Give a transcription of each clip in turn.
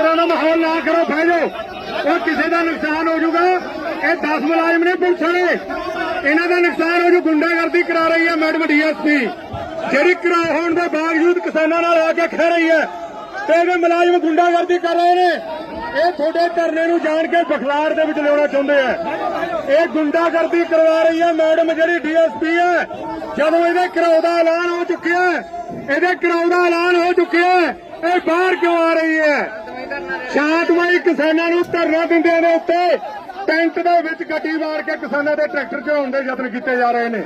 ਤਰ੍ਹਾਂ ਦਾ ਮਾਹੌਲ ਨਾ ਕਰੋ, ਬਹਿ ਜਾਓ। ਉਹ ਕਿਸੇ ਦਾ ਨੁਕਸਾਨ ਹੋ ਜਾਊਗਾ। ਇਹ 10 ਮੁਲਾਜ਼ਮ ਨੇ ਪੁਲਿਸ ਵਾਲੇ। ਇਹਨਾਂ ਦਾ ਨੁਕਸਾਨ ਹੋ ਜੂ, ਗੁੰਡਾਗਰਦੀ ਕਰਾ ਰਹੀ ਹੈ ਮੈਡਮ ਡੀਐਸਪੀ। ਜਿਹੜੀ ਕਰਾ ਹੋਣ ਦੇ ਬਾਵਜੂਦ ਕਿਸਾਨਾਂ ਨਾਲ ਆ ਕੇ ਖਹਿ ਰਹੀ ਹੈ। ਤੇ ਇਹਦੇ ਮੁਲਾਜ਼ਮ ਗੁੰਡਾਗਰਦੀ ਕਰ ਰਹੇ ਨੇ। ਇਹ ਤੁਹਾਡੇ ਧਰਨੇ ਨੂੰ ਜਾਣ ਕੇ ਬਖਲਾਰ ਦੇ ਵਿੱਚ ਲਿਆਉਣਾ ਚਾਹੁੰਦੇ ਆ। ਇਹ ਗੁੰਡਾਗਰਦੀ ਕਰਵਾ ਰਹੀ ਹੈ ਮੈਡਮ ਜਿਹੜੀ ਡੀਐਸਪੀ ਹੈ। ਜਦੋਂ ਇਹਦੇ ਘਰਾਓ ਦਾ ਐਲਾਨ ਹੋ ਚੁੱਕਿਆ ਇਹਦੇ ਘਰਾਓ ਦਾ ਐਲਾਨ ਹੋ ਚੁੱਕਿਆ ਇਹ ਬਾਹਰ ਕਿਉਂ ਆ ਰਹੀ ਹੈ? ਸ਼ਾਂਤਮਈ ਕਿਸਾਨਾਂ ਨੂੰ ਧਰਨਾ ਦਿੰਦੇ ਦੇ ਉੱਤੇ, ਟੈਂਟ ਦੇ ਵਿੱਚ ਗੱਡੀ ਮਾਰ ਕੇ ਕਿਸਾਨਾਂ ਦੇ ਟਰੈਕਟਰ ਚੜਾਉਣ ਦੇ ਯਤਨ ਕੀਤੇ ਜਾ ਰਹੇ ਨੇ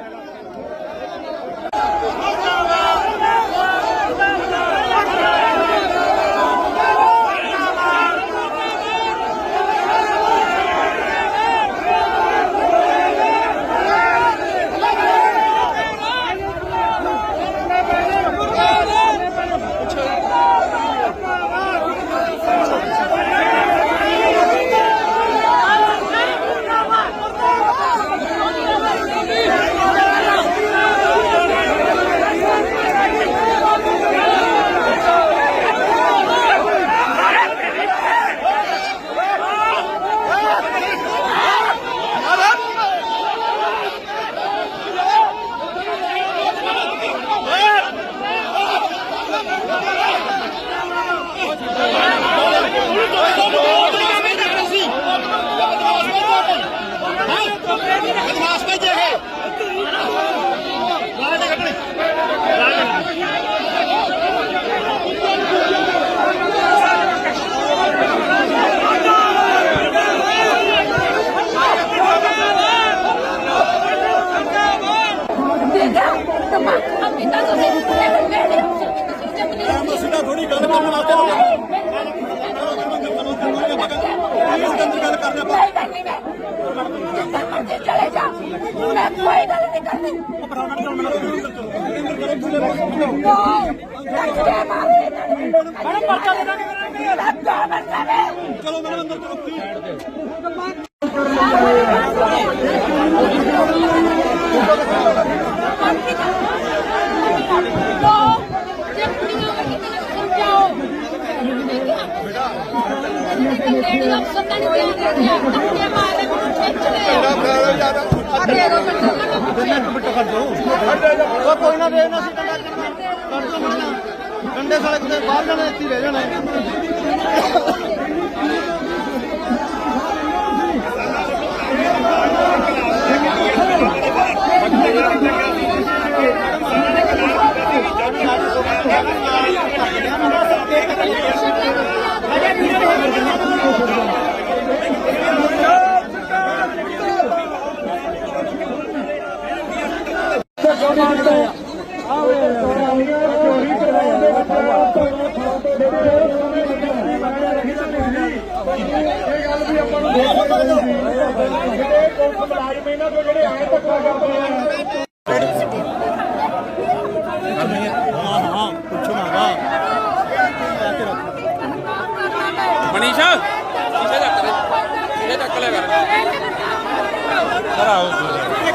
ਸਿੱਧਾ ਥੋੜੀ ਗੱਲ ਕਰਨ ਵਾਸਤੇ ਅੰਦਰ ਗੱਲ ਕਰਦੇ ਆਪਾਂ ਚਲੇ ਜਾ ਮੈਂ ਕੋਈ ਗੱਲ ਨਹੀਂ ਕਰਦੀ ਮੈਡਮ ਪਰਚਾ ਦੇ ਦਾਂਗੇ ਚਲੋ ਮੈਡਮ ਅੰਦਰ ਚਲੋ please। ਉਹ ਕੋਈ ਨਾ ਵੇਖ ਨਾ ਸੀ ਡੰਡਾ ਕਰਨਾ ਡੰਡੇ ਸਾਲੇ ਕਿਤੇ ਬਾਹਰ ਜਾਣਾ ਇੱਥੇ ਹੀ ਰਹਿ ਜਾਣਾ ਮੁਲਾਜ਼ਮ ਇਹਨਾਂ ਤੋਂ ਜਿਹੜੇ ਆਏ ਧੱਕਾ ਕਰਦੇ ਆ ਹਾਂ ਹਾਂ ਪੁੱਛੋ ਨਾ ਮਨੀਸ਼ਾ ਇਹਦੇ ਚੱਕ ਲੈ ਇਹਦੇ ਚੱਕ ਲੈ ਕਰ। ਇੱਕ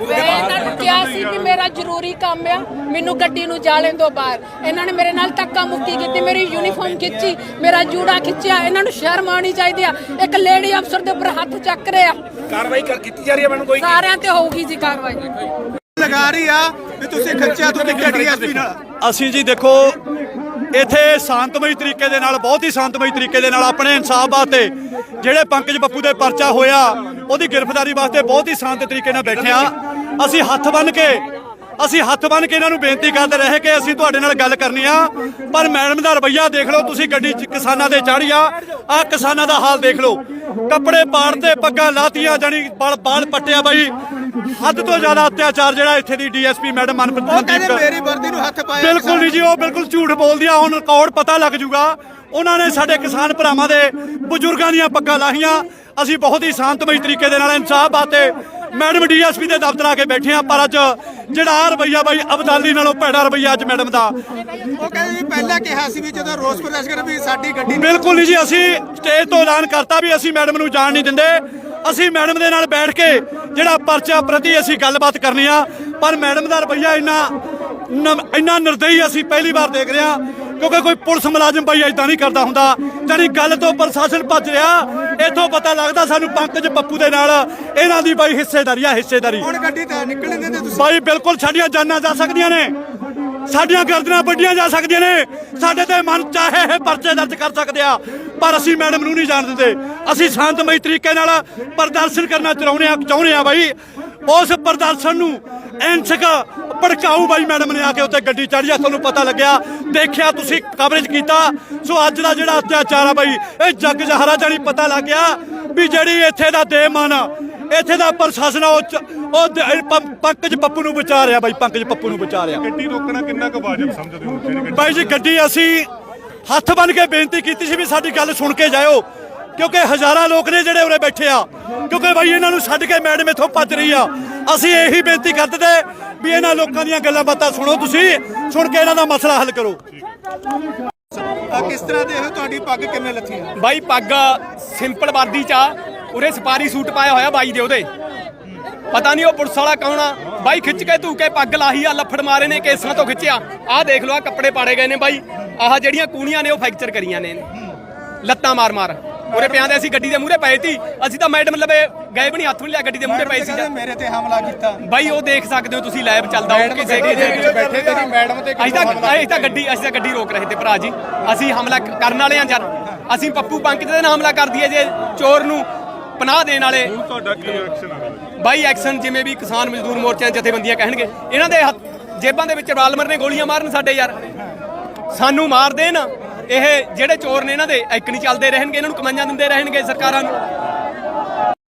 ਮੈਂ ਇਹਨਾਂ ਨੂੰ ਕਿਹਾ ਸੀ ਕਿ ਮੇਰਾ ਜ਼ਰੂਰੀ ਕੰਮ ਆ ਮੈਨੂੰ ਗੱਡੀ ਨੂੰ ਜਾ ਲੈਣ ਦਿਓ ਬਾਹਰ। ਇਹਨਾਂ ਨੇ ਮੇਰੇ ਨਾਲ ਧੱਕਾ ਮੁੱਕੀ ਕੀਤੀ ਮੇਰੀ ਯੂਨੀਫਾਰਮ ਖਿੱਚੀ ਮੇਰਾ ਜੂੜਾ ਖਿੱਚਿਆ ਇਹਨਾਂ ਨੂੰ ਸ਼ਰਮ ਆਉਣੀ ਚਾਹੀਦੀ ਆ। ਇੱਕ ਲੇਡੀ ਅਫਸਰ ਦੇ ਉੱਪਰ ਹੱਥ ਚੱਕ ਰਹੇ। ਆ ਕਾਰਵਾਈ ਕਰ- ਕੀਤੀ ਜਾ ਰਹੀ ਹੈ ਮੈਡਮ ਕੋਈ? ਸਾਰਿਆਂ ਤੇ ਹੋਊਗੀ ਜੀ ਕਾਰਵਾਈ। ਲਗਾ ਰਹੀ ਆ ਵੀ ਤੁਸੀਂ ਖਿੱਚਿਆ ਤੁਸੀਂ ਡੀਐਸਪੀ ਨਾਲ। ਅਸੀਂ ਜੀ ਦੇਖੋ ਇੱਥੇ ਸ਼ਾਂਤਮਈ ਤਰੀਕੇ ਦੇ ਨਾਲ, ਬਹੁਤ ਹੀ ਸ਼ਾਂਤਮਈ ਤਰੀਕੇ ਦੇ ਨਾਲ ਆਪਣੇ ਇਨਸਾਫ ਵਾਸਤੇ ਜਿਹੜੇ ਪੰਕਜ ਬੱਪੂ ਦੇ ਪਰਚਾ ਹੋਇਆ, ਉਹਦੀ ਗ੍ਰਿਫਤਾਰੀ ਵਾਸਤੇ ਬਹੁਤ ਹੀ ਸ਼ਾਂਤ ਤਰੀਕੇ ਨਾਲ ਬੈਠੇ ਆ ਅਸੀਂ ਹੱਥ ਬੰਨ ਕੇ, ਅਸੀਂ ਹੱਥ ਬੰਨ ਕੇ ਇਹਨਾਂ ਨੂੰ ਬੇਨਤੀ ਕਰਦੇ ਰਹੇ ਕਿ ਅਸੀਂ ਤੁਹਾਡੇ ਨਾਲ ਗੱਲ ਕਰਨੀ ਆ। ਪਰ ਮੈਡਮ ਦਾ ਰਵੱਈਆ ਦੇਖ ਲਓ, ਤੁਸੀਂ ਗੱਡੀ 'ਚ ਕਿਸਾਨਾਂ ਦੇ ਚੜ੍ਹੀ ਆ ਆ ਕਿਸਾਨਾਂ ਦਾ ਹਾਲ ਦੇਖ ਲਓ। ਕੱਪੜੇ ਪਾੜਦੇ ਪੱਗਾਂ ਲਾਤੀਆਂ ਜਾਨੀ ਬਾਲ ਬਾਲ ਪੱਟਿਆ ਬਾਈ। ਹੱਦ ਤੋਂ ਜ਼ਿਆਦਾ ਅਤਿਆਚਾਰ ਜਿਹੜਾ ਇੱਥੇ ਦੀ ਡੀਐਸਪੀ ਮੈਡਮ ਮਨਪ੍ਰੀਤ ਕਹਿੰਦੇ ਮੇਰੀ ਵਰਦੀ ਨੂੰ ਹੱਥ ਪਾਇਆ ਬਿਲਕੁਲ ਨਹੀਂ ਜੀ ਉਹ ਬਿਲਕੁਲ ਝੂਠ ਬੋਲਦੀ ਆ ਹੁਣ ਰਿਕਾਰਡ ਪਤਾ ਲੱਗ ਜੂਗਾ। ਉਹਨਾਂ ਨੇ ਸਾਡੇ ਕਿਸਾਨ ਭਰਾਵਾਂ ਦੇ ਬਜ਼ੁਰਗਾਂ ਦੀਆਂ ਪੱਗਾਂ ਲਾਹੀਆਂ। ਅਸੀਂ ਬਹੁਤ ਹੀ ਸ਼ਾਂਤਮਈ ਤਰੀਕੇ ਦੇ ਨਾਲ ਇਨਸਾਫ ਬਾਤੇ ਮੈਡਮ ਡੀਐਸਪੀ ਦੇ ਦਫ਼ਤਰ ਆ ਕੇ ਬੈਠੇ ਆ ਪਰ ਅੱਜ ਜਿਹੜਾ ਆਹ ਰਵੱਈਆ ਬਾਈ ਅਬਦਾਲੀ ਨਾਲੋਂ ਭੈੜਾ ਰਵੱਈਆ ਅੱਜ ਮੈਡਮ ਦਾ। ਉਹ ਕਹਿੰਦੇ ਜੀ ਪਹਿਲਾਂ ਕਿਹਾ ਸੀ ਵੀ ਜਦੋਂ ਰੋਸ ਪ੍ਰਦਰਸ਼ਨ ਕਰ ਵੀ ਸਾਡੀ ਗੱਡੀ ਬਿਲਕੁਲ ਨਹੀਂ ਜੀ ਅਸੀਂ ਸਟੇਜ ਤੋਂ ਐਲਾਨ ਕਰਤਾ ਵੀ ਅਸੀਂ ਮੈਡਮ ਨੂੰ ਜਾਣ ਨਹੀਂ ਦਿੰਦੇ। ਅਸੀਂ ਮੈਡਮ ਦੇ ਨਾਲ ਬੈਠ ਕੇ ਜਿਹੜਾ ਪਰਚਾ ਪ੍ਰਤੀ ਅਸੀਂ ਗੱਲਬਾਤ ਕਰਨੀ ਆ ਪਰ ਮੈਡਮ ਦਾ ਰਵੱਈਆ ਇੰਨਾ ਇੰਨਾ ਨਿਰਦਈ ਅਸੀਂ ਪਹਿਲੀ ਵਾਰ ਦੇਖ ਰਹੇ ਹਾਂ ਕਿਉਂਕਿ ਕੋਈ ਪੁਲਿਸ ਮੁਲਾਜ਼ਮ ਬਾਈ ਇਦਾਂ ਨਹੀਂ ਕਰਦਾ ਹੁੰਦਾ। ਜਾਨੀ ਗੱਲ ਤੋਂ ਪ੍ਰਸ਼ਾਸਨ ਭੱਜ ਰਿਹਾ ਇੱਥੋਂ ਪਤਾ ਲੱਗਦਾ ਸਾਨੂੰ ਪੰਕਜ ਪੱਪੂ ਦੇ ਨਾਲ ਇਹਨਾਂ ਦੀ ਬਾਈ ਹਿੱਸੇਦਾਰੀ ਆ ਹਿੱਸੇਦਾਰੀ। ਹੁਣ ਗੱਡੀ ਤਾਂ ਨਿਕਲਣ ਦਿੰਦੇ ਤੁਸੀਂ? ਬਾਈ ਬਿਲਕੁਲ ਸਾਡੀਆਂ ਜਾਨਾਂ ਜਾ ਸਕਦੀਆਂ ਨੇ। ਸਾਡੀਆਂ ਗਰਦਨਾਂ ਵੱਡੀਆਂ ਜਾ ਸਕਦੀਆਂ ਨੇ। ਸਾਡੇ ਤੇ ਮਨ ਚਾਹੇ ਇਹ ਪਰਚੇ ਦਰਜ ਕਰ ਸਕਦੇ ਆ ਪਰ ਅਸੀਂ ਮੈਡਮ ਨੂੰ ਨਹੀਂ ਜਾਣ ਦਿੰਦੇ ਅਸੀਂ ਸ਼ਾਂਤਮਈ ਤਰੀਕੇ ਨਾਲ ਪ੍ਰਦਰਸ਼ਨ ਕਰਨਾ ਚਾਹੁੰਦੇ ਆ ਚਾਹੁੰਦੇ ਆ ਬਾਈ। ਉਸ ਪ੍ਰਦਰਸ਼ਨ ਨੂੰ ਐਂਸਕ ਭੜਕਾਊ ਬਾਈ ਮੈਡਮ ਨੇ ਆ ਕੇ ਉੱਤੇ ਗੱਡੀ ਚੜ੍ਹੀ ਆ ਤੁਹਾਨੂੰ ਪਤਾ ਲੱਗਿਆ। ਦੇਖਿਆ ਤੁਸੀਂ ਕਵਰੇਜ ਕੀਤਾ। ਸੋ ਅੱਜ ਦਾ ਜਿਹੜਾ ਅਤਿਆਚਾਰ ਆ ਬਾਈ ਇਹ ਜੱਗ ਜਹਰਾ ਜਾਣੀ ਪਤਾ ਲੱਗ ਗਿਆ ਵੀ ਜਿਹੜੀ ਇੱਥੇ ਦਾ ਦੇਮਨ ਆ ਇੱਥੇ ਦਾ ਪ੍ਰਸ਼ਾਸਨ ਉਹ ਉਹ ਪੰਕਜ ਪੱਪੂ ਨੂੰ ਬਚਾ ਰਿਹਾ ਬਾਈ ਪੰਕਜ ਪੱਪੂ ਨੂੰ ਬਚਾ ਰਿਹਾ। ਗੱਡੀ ਰੋਕਣਾ ਕਿੰਨਾ ਕੁ ਵਾਜਬ ਸਮਝਦੇ ਹੋ ਬਾਈ ਜੀ ਗੱਡੀ ਅਸੀਂ ਹੱਥ ਬੰਨ ਕੇ ਬੇਨਤੀ ਕੀਤੀ ਸੀ ਵੀ ਸਾਡੀ ਗੱਲ ਸੁਣ ਕੇ ਜਾਇਓ। ਕਿਉਂਕਿ ਹਜ਼ਾਰਾਂ ਲੋਕ ਨੇ ਜਿਹੜੇ ਉਰੇ ਬੈਠੇ ਆ। ਕਿਉਂਕਿ ਬਾਈ ਇਹਨਾਂ ਨੂੰ ਛੱਡ ਕੇ ਮੈਡਮ ਇੱਥੋਂ ਭੱਜ ਰਹੀ ਆ। ਅਸੀਂ ਇਹੀ ਬੇਨਤੀ ਕਰਦੇ ਤੇ ਵੀ ਇਹਨਾਂ ਲੋਕਾਂ ਦੀਆਂ ਗੱਲਾਂ ਬਾਤਾਂ ਸੁਣੋ ਤੁਸੀਂ। ਸੁਣ ਕੇ ਇਹਨਾਂ ਦਾ ਮਸਲਾ ਹੱਲ ਕਰੋ। ਆ ਕਿਸ ਤਰ੍ਹਾਂ ਦੇ ਹੋ ਤੁਹਾਡੀ ਪੱਗ ਕਿਵੇਂ ਲੱਥੀ ਆ? ਬਾਈ ਪੱਗ ਸਿੰਪਲ ਵਰਦੀ ਚ ਆ। ਉਰੇ ਸਪਾਰੀ ਸੂਟ ਪਾਇਆ ਹੋਇਆ ਬਾਈ ਦੇ ਉਹਦੇ। ਪਤਾ ਨਹੀਂ ਉਹ ਪੁਲਿਸ ਵਾਲਾ ਕੌਣ ਆ। ਬਾਈ ਖਿੱਚ ਕੇ ਧੂ ਕੇ ਪੱਗ ਲਾਹੀ ਆ ਲੱਫੜ ਮਾਰੇ ਨੇ ਕੇਸਾਂ ਤੋਂ ਖਿੱਚਿਆ। ਆਹ ਦੇਖ ਲਓ ਆ ਕੱਪੜੇ ਪਾੜੇ ਗਏ ਨੇ ਬਾਈ। ਆਹ ਜਿਹੜੀਆਂ ਕੂਣੀਆਂ ਨੇ ਉਹ ਫ੍ਰੈਕਚਰ ਕਰੀਆਂ ਨੇ। ਲੱਤਾਂ ਮਾਰ ਮਾਰ ਉਰੇ ਪਿਆਂਦੇ ਅਸੀਂ ਗੱਡੀ ਦੇ ਮੂਹਰੇ ਪਏ ਸੀ। ਅਸੀਂ ਤਾਂ ਮੈਡਮ ਲਵੇ ਗਏ ਵੀ ਨਹੀਂ ਹੱਥ ਵੀ ਨਹੀਂ ਲਿਆ ਗੱਡੀ ਦੇ ਮੂਹਰੇ ਪਏ ਸੀ। ਮੇਰੇ ਤੇ ਹਮਲਾ ਕੀਤਾ। ਬਾਈ ਉਹ ਦੇਖ ਸਕਦੇ ਹੋ ਤੁਸੀਂ ਲਾਈਵ ਚੱਲਦਾ ਉਹ ਕਿਸੇ ਦੇ ਵਿੱਚ ਬੈਠੇ ਤੇ ਜੀ ਮੈਡਮ ਤੇ ਅਸੀਂ ਤਾਂ ਅਸੀਂ ਤਾਂ ਗੱਡੀ ਅਸੀਂ ਤਾਂ ਗੱਡੀ ਰੋਕ ਰਹੇ ਤੇ ਭਰਾ ਜੀ। ਅਸੀਂ ਹਮਲਾ ਕਰਨ ਵਾਲੇ ਆ ਜਰ ਅਸੀਂ ਪੱਪੂ ਪੰਕਜ ਦੇ ਨਾਲ ਹਮਲਾ ਕਰ ਦਈਏ ਜੇ ਚੋਰ ਨੂੰ ਪਨਾਹ ਦੇਣ ਵਾਲੇ। ਤੁਹਾਡਾ ਕੀ ਐਕਸ਼ਨ ਆ? ਬਾਈ ਐਕਸ਼ਨ ਜਿਵੇਂ ਵੀ ਕਿਸਾਨ ਮਜ਼ਦੂਰ ਮੋਰਚਿਆਂ ਦੀਆਂ ਜਥੇਬੰਦੀਆਂ ਕਹਿਣਗੇ। ਇਹਨਾਂ ਦੇ ਜੇਬਾਂ ਦੇ ਵਿੱਚ ਰਾਲਮਰ ਨੇ ਗੋਲੀਆਂ ਮਾਰਨ ਸਾਡੇ ਯਾਰ। ਸਾਨੂੰ ਮਾਰ ਦੇਣ। ਇਹ ਜਿਹੜੇ ਚੋਰ ਨੇ ਇਹਨਾਂ ਦੇ, ਇੱਕ ਨਹੀਂ ਚੱਲਦੇ ਰਹਿਣਗੇ, ਇਹਨਾਂ ਨੂੰ ਕਮਾਈਆਂ ਦਿੰਦੇ ਰਹਿਣਗੇ ਸਰਕਾਰਾਂ ਨੂੰ।